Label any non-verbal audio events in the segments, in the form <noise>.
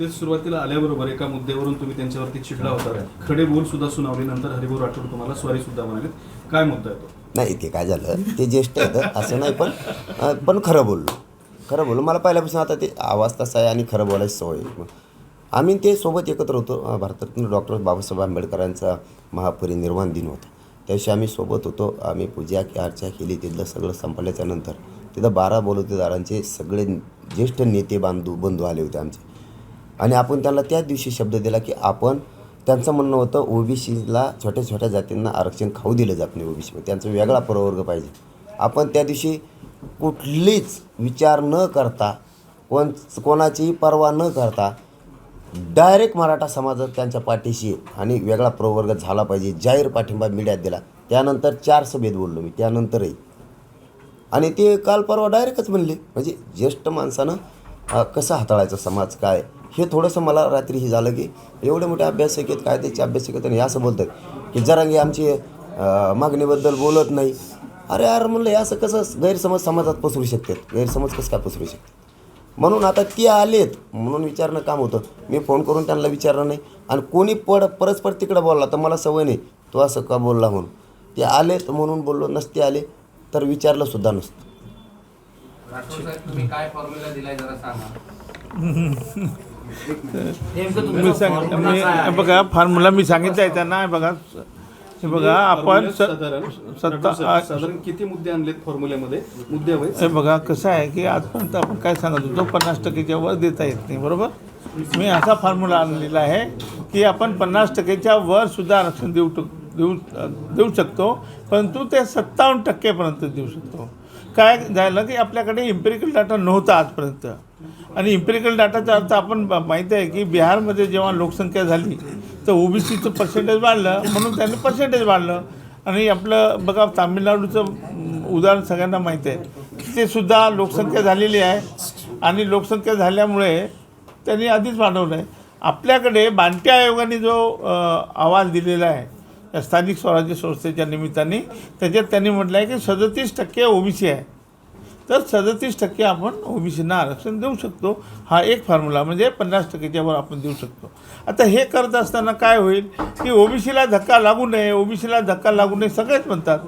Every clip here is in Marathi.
ते सुरुवातीला आल्याबरोबर एका मुद्द्यावरून तुम्ही त्यांच्यावरती चिडला होता. खडे बोल सुद्धा सुनावले नंतर हरिभाऊ राठोड तुम्हाला स्वारी सुद्धा म्हणाले काय मुद्दा येतो नाही ते काय झालं? ते ज्येष्ठ आहेत असं नाही पण पण खरं बोललो. खरं बोललो. मला पहिल्यापासून आता ते आवाज तसा आहे आणि खरं बोलायची सवय आम्ही ते सोबत एकत्र होतो. भारतातून डॉक्टर बाबासाहेब आंबेडकरांचा महापरिनिर्वाण दिन होता. त्याविषयी आम्ही सोबत होतो. आम्ही पूजा अर्चा केली. तिथलं सगळं संपल्याच्यानंतर तिथं बारा बलुतेदारांचे सगळे ज्येष्ठ नेते बांधू बंधू आले होते आमचे. आणि आपण त्यांना त्याच दिवशी शब्द दिला की आपण त्यांचं म्हणणं होतं ओबीसीला छोट्या छोट्या जातींना आरक्षण खाऊ दिलं जात नाही ओबीसीमध्ये. त्यांचा वेगळा प्रवर्ग पाहिजे. आपण त्या दिवशी कुठलीच विचार न करता कोण कोणाचीही पर्वा न करता डायरेक्ट मराठा समाजात त्यांच्या पाठीशी आणि वेगळा प्रवर्ग झाला पाहिजे जाहीर पाठिंबा मीडियात दिला. त्यानंतर चार सभेत बोललो मी त्यानंतरही. आणि ते काल परवा डायरेक्टच म्हणले म्हणजे ज्येष्ठ माणसानं कसं हाताळायचं समाज काय? हे थोडंसं मला रात्री हे झालं की एवढे मोठे अभ्यासक आहेत काय त्याचे अभ्यासक आहेत आणि हे असं बोलतात की जरांगी आमची मागणीबद्दल बोलत नाही. अरे यार म्हणलं हे असं कसं गैरसमज समाजात पसरू शकतात? गैरसमज कसं काय पसरू शकतात? म्हणून आता ते आलेत म्हणून विचारणं काम होतं. मी फोन करून त्यांना विचारलं नाही. आणि कोणी पड परस्पर तिकडं बोलला तर मला सवय नाही. तो असं का बोलला म्हणून? ते आलेत म्हणून बोललो नसते आले तर विचारलं सुद्धा नसतं. राठोड साहेब तुम्ही काय फॉर्म्युला दिलाय जरा सांगा. <laughs> मी सांग मी? बघा फॉर्म्युला मी सांगितलं आहे त्यांना बघा. हे बघा आपण स- साधारण सत्ता साहेब, साधारण किती मुद्दे आणलेत फॉर्म्युल्यामध्ये मुद्दे हे बघा कसं आहे की आजपर्यंत आपण काय सांगत होतो पन्नास टक्केच्या वर देता येत नाही बरोबर? मी असा फॉर्म्युला आणलेला आहे की आपण पन्नास टक्केच्या वर सुद्धा आरक्षण देऊ टक- देऊ देऊ शकतो परंतु ते सत्तावन्न टक्केपर्यंत देऊ शकतो. काय झालं की आपल्याकडे इम्पेरिकल डाटा नव्हता आजपर्यंत. आणि इम्पेरिकल डाटाचा अर्थ आपण माहिती आहे की बिहारमध्ये जेव्हा लोकसंख्या झाली तर ओबीसीचं पर्सेंटेज वाढलं म्हणून त्यांनी पर्सेंटेज वाढलं. आणि आपलं बघा तामिळनाडूचं उदाहरण सगळ्यांना माहीत आहे. की ते सुद्धा लोकसंख्या झालेली आहे. आणि लोकसंख्या झाल्यामुळे त्यांनी आधीच वाढवलं आहे. आपल्याकडे बांटी आयोगाने जो अहवाल आवाज दिलेला आहे या स्थानिक स्वराज्य संस्थेच्या निमित्ताने त्याच्यात त्यांनी म्हटलं आहे की सदतीस टक्के ओबीसी आहे. तर सदतीस टक्के आपण ओबीसींना आरक्षण देऊ शकतो. हा एक फॉर्म्युला म्हणजे पन्नास टक्केच्या वर आपण देऊ शकतो. आता हे करत असताना काय होईल की ओबीसीला धक्का लागू नये ओबीसीला धक्का लागू नये सगळेच म्हणतात.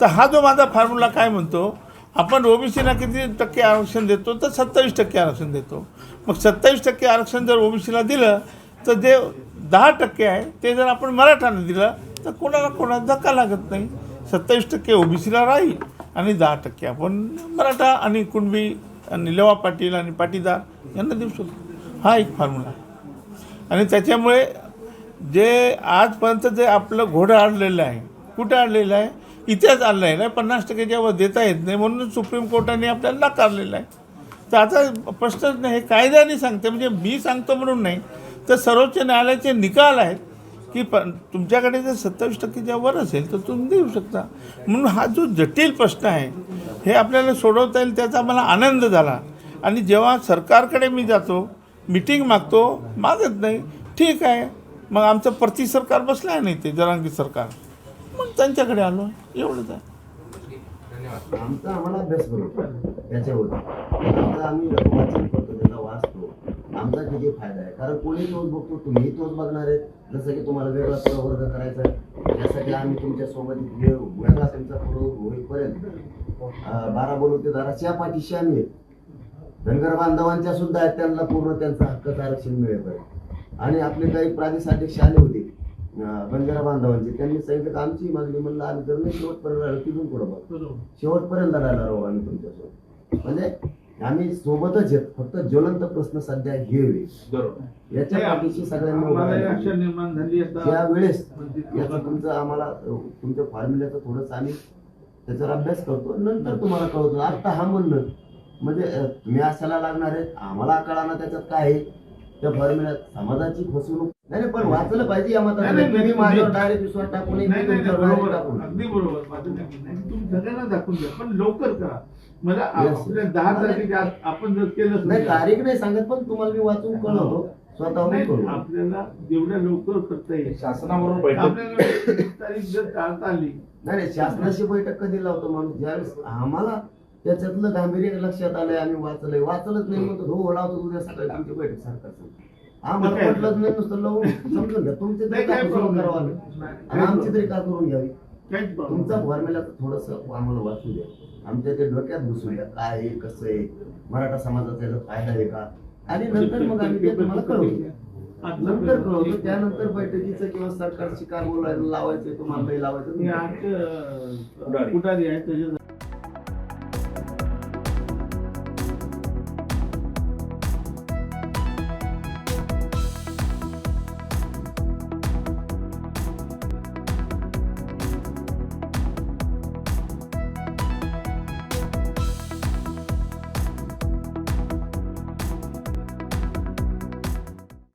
तर हा जो माझा फॉर्म्युला काय म्हणतो? आपण ओबीसीला किती टक्के आरक्षण देतो? तर सत्तावीस टक्के आरक्षण देतो. मग सत्तावीस टक्के आरक्षण जर ओबीसीला दिलं तर जे दहा टक्के आहे ते जर आपण मराठाने दिलं तर कोणाला कोणाला धक्का लागत नाही? सत्तावीस टक्के ओबीसीला राहील. आणि दहा टक्के. आपण मराठा आणि कुणबी आणि लेवा पाटील आणि पाटीदार यांना देऊ शकतो. हा एक फॉर्म्युला आहे आणि त्याच्यामुळे जे आजपर्यंत जे आपलं घोडं अडलेलं आहे कुठं अडलेलं आहे इतिहास आणला आहे. पन्नास टक्के जेव्हा देता येत नाही म्हणून सुप्रीम कोर्टाने आपल्याला नाकारलेलं आहे. तर आता प्रश्नच नाही हे कायद्याने सांगते. म्हणजे मी सांगतो म्हणून नाही तर सर्वोच्च न्यायालयाचे निकाल आहेत. की प तुमच्याकडे जर सत्तावीस टक्केच्या वर असेल तर तुम्ही देऊ शकता. म्हणून हा जो जटिल प्रश्न आहे हे आपल्याला सोडवता येईल त्याचा मला आनंद झाला. आणि जेव्हा सरकारकडे मी जातो मिटिंग मागतो मागत नाही. ठीक आहे. मग आमचं प्रति सरकार बसलं आहे नाही ते जरांगी सरकार. मग त्यांच्याकडे आलो. एवढंच आहे. धन्यवाद. आमचा आम्हाला अभ्यास करू त्याच्यावर. आम्ही वाचन करतो त्याचा वाचतो आमचा किती फायदा आहे? कारण कोणी तोच बघतो तुम्ही तोच बघणार आहे जसं की तुम्हाला वेगळा प्रवर्ग करायचा आहे. त्यासाठी आम्ही तुमच्यासोबत वेळ वेगळा तुमचा प्रवर्ग होईपर्यंत. बारा बोलवते दाराच्या पाठीशी आम्ही. धनगर बांधवांच्या सुद्धा आहेत त्यांना पूर्ण त्यांचा हक्काचं आरक्षण मिळेपर्यंत. आणि आपले काही प्रादेश अध्यक्ष आले होते बंजारा बांधवांचे. त्यांनी सांगितलं की आमची मागणी म्हणलं आम्ही जर शेवटपर्यंत तिथून पुढं बघ. शेवटपर्यंत लढायला राहू आम्ही तुमच्यासोबत. म्हणजे आम्ही सोबतच आहेत. फक्त ज्वलंत प्रश्न सध्या हे बरोबर. याच्या पाठीशी सगळ्यांनी उभं आम्हाला राहायचं. अक्षर निर्माण झाली त्यावेळेस याचं तुमचं आम्हाला तुमच्या फॉर्म्युल्याचं थोडंसं आम्ही त्याच्यावर अभ्यास करतो. नंतर तुम्हाला कळवतो. आता हा म्हणणं म्हणजे तुम्ही असायला लागणार आहेत आम्हाला कळाना त्याच्यात काय आहे? त्या फॉर्म्युल्यात समाजाची फसवणूक नाही पण वाचलं पाहिजे या मताला नाही, नाही, तुम्ही नाही, माझ्यावर नाही. डायरेक्ट विश्वास टाकू नये मी. अगदी बरोबर माझं नाही. तुम्ही सगळ्यांना दाखवून द्या पण लवकर करा. मला. आपल्या दहा तारखेच्या आपण जर केलं नाही तारीख नाही सांगत पण तुम्हाला मी वाचून कळवतो. स्वतःहून आपल्याला जेवढ्या लवकर करता येईल. शासनाबरोबर बैठक. आपल्याला तारीख जर टाळता आली नाही नाही शासनाशी बैठक कधी लावतो माणूस? ज्यावेळेस आम्हाला त्याच्यातलं गांभीर्य लक्षात आलंय आम्ही वाचलंय. वाचलंच नाही म्हणतो हो लावतो उद्या सकाळी आमची बैठक सरकार आम्हाला काय? पटलंच नाही नुसतं लावून समजून घ्या तुमचे तरी काय problem? करावं आमची तरी का करून घ्यावी. तुमचा फॉर्म्युला थोडस आम्हाला वाचू द्या. आमच्या ते डोक्यात घुसू द्या. काय आहे कसं आहे? मराठा समाजाचा याचा फायदा आहे का? आणि नंतर मग आम्ही ते तुम्हाला कळवतो. नंतर कळवतो त्यानंतर बैठकीचं किंवा सरकारची काय बोलायला लावायचं तुम्हाला लावायचं हे पुढारी आहेत त्याच्या